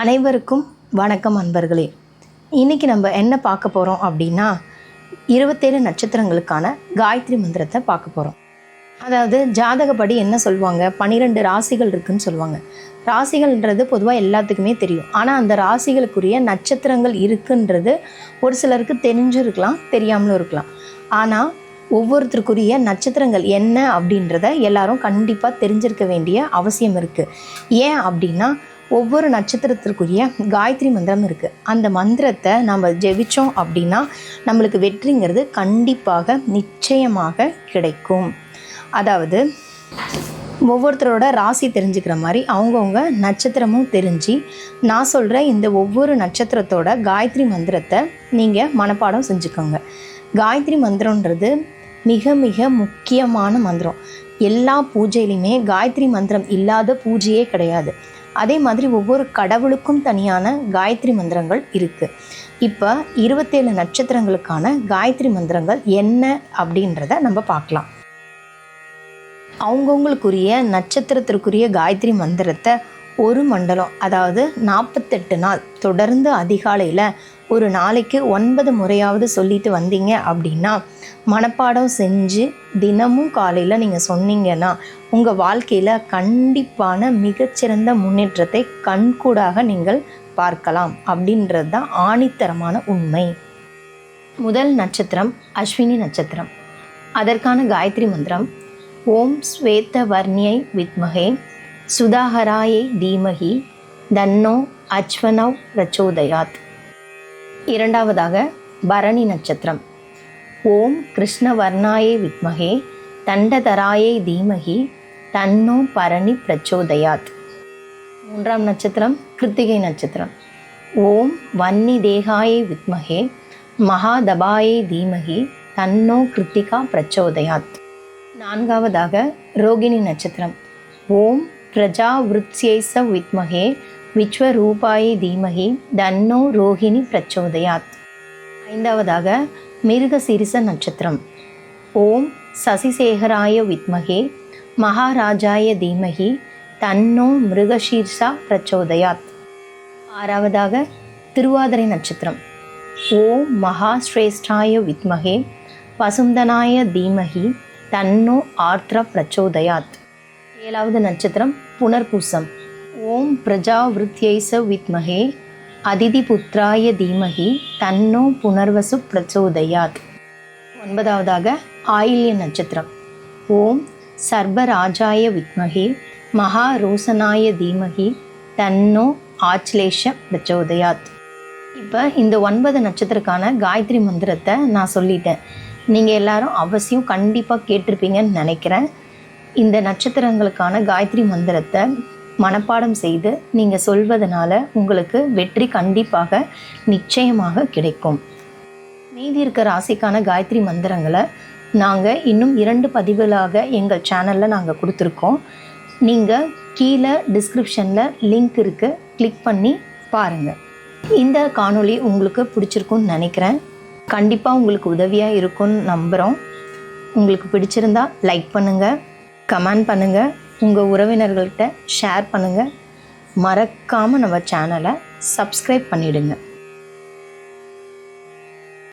அனைவருக்கும் வணக்கம் அன்பர்களே. இன்றைக்கி நம்ம என்ன பார்க்க போகிறோம் அப்படின்னா இருபத்தேழு நட்சத்திரங்களுக்கான காயத்ரி மந்திரத்தை பார்க்க போகிறோம் அதாவது ஜாதகப்படி என்ன சொல்லுவாங்க பன்னிரெண்டு ராசிகள் இருக்குதுன்னு சொல்லுவாங்க ராசிகள்ன்றது பொதுவாக எல்லாத்துக்குமே தெரியும். ஆனால் அந்த ராசிகளுக்குரிய நட்சத்திரங்கள் இருக்குன்றது ஒரு சிலருக்கு தெரிஞ்சும் இருக்கலாம் தெரியாமலும் இருக்கலாம். ஆனால் ஒவ்வொருத்தருக்குரிய நட்சத்திரங்கள் என்ன அப்படின்றத எல்லாரும் கண்டிப்பாக தெரிஞ்சிருக்க வேண்டிய அவசியம் இருக்குது ஏன் அப்படின்னா ஒவ்வொரு நட்சத்திரத்திற்குரிய காயத்ரி மந்திரம் இருக்குது அந்த மந்திரத்தை நம்ம ஜெபிச்சோம் அப்படின்னா நம்மளுக்கு வெற்றிங்கிறது கண்டிப்பாக நிச்சயமாக கிடைக்கும். அதாவது ஒவ்வொருத்தரோட ராசி தெரிஞ்சுக்கிற மாதிரி அவங்கவுங்க நட்சத்திரமும் தெரிஞ்சு நான் சொல்கிற இந்த ஒவ்வொரு நட்சத்திரத்தோட காயத்ரி மந்திரத்தை நீங்கள் மனப்பாடம் செஞ்சுக்கோங்க. காயத்ரி மந்திரன்றது மிக மிக முக்கியமான மந்திரம். எல்லா பூஜையிலையுமே காயத்ரி மந்திரம் இல்லாத பூஜையே கிடையாது. அதே மாதிரி ஒவ்வொரு கடவுளுக்கும் தனியான காயத்ரி மந்திரங்கள் இருக்குது இப்போ இருபத்தேழு நட்சத்திரங்களுக்கான காயத்ரி மந்திரங்கள் என்ன அப்படின்றத நம்ம பார்க்கலாம். அவங்கவுங்களுக்குரிய நட்சத்திரத்திற்குரிய காயத்ரி மந்திரத்தை ஒரு மண்டலம் அதாவது நாற்பத்தெட்டு நாள் தொடர்ந்து அதிகாலையில் ஒரு நாளைக்கு ஒன்பது முறையாவது சொல்லிட்டு வந்தீங்க அப்படின்னா மனப்பாடம் செஞ்சு தினமும் காலையில் நீங்கள் சொன்னீங்கன்னா உங்கள் வாழ்க்கையில் கண்டிப்பான மிகச்சிறந்த முன்னேற்றத்தை கண்கூடாக நீங்கள் பார்க்கலாம். அப்படின்றது தான் ஆணித்தரமான உண்மை. முதல் நட்சத்திரம் அஸ்வினி நட்சத்திரம். அதற்கான காயத்ரி மந்திரம் ஓம் ஸ்வேத வர்ணியை வித்மகே சுதாகராயை தீமகி தன்னோ அச்வனவ் பிரச்சோதயாத். இரண்டாவதாக பரணி நட்சத்திரம். ஓம் கிருஷ்ணவர்ணாயை வித்மகே தண்டதராயை தீமகி தன்னோ பரணி பிரச்சோதயாத். மூன்றாம் நட்சத்திரம் கிருத்திகை நட்சத்திரம். ஓம் வன்னி தேகாயை வித்மகே மகாதபாயை தீமகி தன்னோ கிருத்திகா பிரச்சோதயாத். நான்காவதாக ரோகிணி நட்சத்திரம். ஓம் பிரஜா விருத்யைச வித்மகே விஸ்வரூபாயை தீமகி தன்னோ ரோகிணி பிரச்சோதயாத். ஐந்தாவதாக மிருகசிரிச நட்சத்திரம். ஓம் சசிசேகராய வித்மகே மகாராஜாய தீமகி தன்னோ மிருகசீர்ஷா பிரச்சோதயாத். ஆறாவதாக திருவாதிரை நட்சத்திரம். ஓம் மகாஸ்ரேஷ்டாய வித்மகே வசுந்தனாய தீமகி தன்னோ ஆர்த்ர பிரச்சோதயாத். ஏழாவது நட்சத்திரம் புனர்பூசம். ஓம் பிரஜாவிருத்யைச வித்மகே அதிதி புத்திராய தீமகி தன்னோ புனர்வசு பிரச்சோதயாத். ஒன்பதாவதாக ஆயில்ய நட்சத்திரம். ஓம் சர்பராஜாய வித்மகே மகாரோசனாய தீமகி தன்னோ ஆச்லேஷ பிரச்சோதயாத். இப்போ இந்த ஒன்பது நட்சத்திரக்கான காயத்ரி மந்திரத்தை நான் சொல்லிட்டேன். நீங்கள் எல்லாரும் அவசியம் கண்டிப்பாக கேட்டிருப்பீங்கன்னு நினைக்கிறேன். இந்த நட்சத்திரங்களுக்கான காயத்ரி மந்திரத்தை மனப்பாடம் செய்து நீங்கள் சொல்வதனால உங்களுக்கு வெற்றி கண்டிப்பாக நிச்சயமாக கிடைக்கும். மீதி இருக்க ராசிக்கான காயத்ரி மந்திரங்களை நாங்கள் இன்னும் இரண்டு பதிவுகளாக எங்கள் சேனலில் நாங்கள் கொடுத்துருக்கோம். நீங்கள் கீழே டிஸ்கிரிப்ஷனில் லிங்க் இருக்குது கிளிக் பண்ணி பாருங்கள் இந்த காணொளி உங்களுக்கு பிடிச்சிருக்குன்னு நினைக்கிறேன். கண்டிப்பாக உங்களுக்கு உதவியாக இருக்கும்னு நம்புகிறோம் உங்களுக்கு பிடிச்சிருந்தா லைக் பண்ணுங்கள் கமெண்ட் பண்ணுங்கள் உங்கள் உறவினர்கள்கிட்ட ஷேர் பண்ணுங்கள் மறக்காமல் நம்ம சேனலை சப்ஸ்கிரைப் பண்ணிவிடுங்க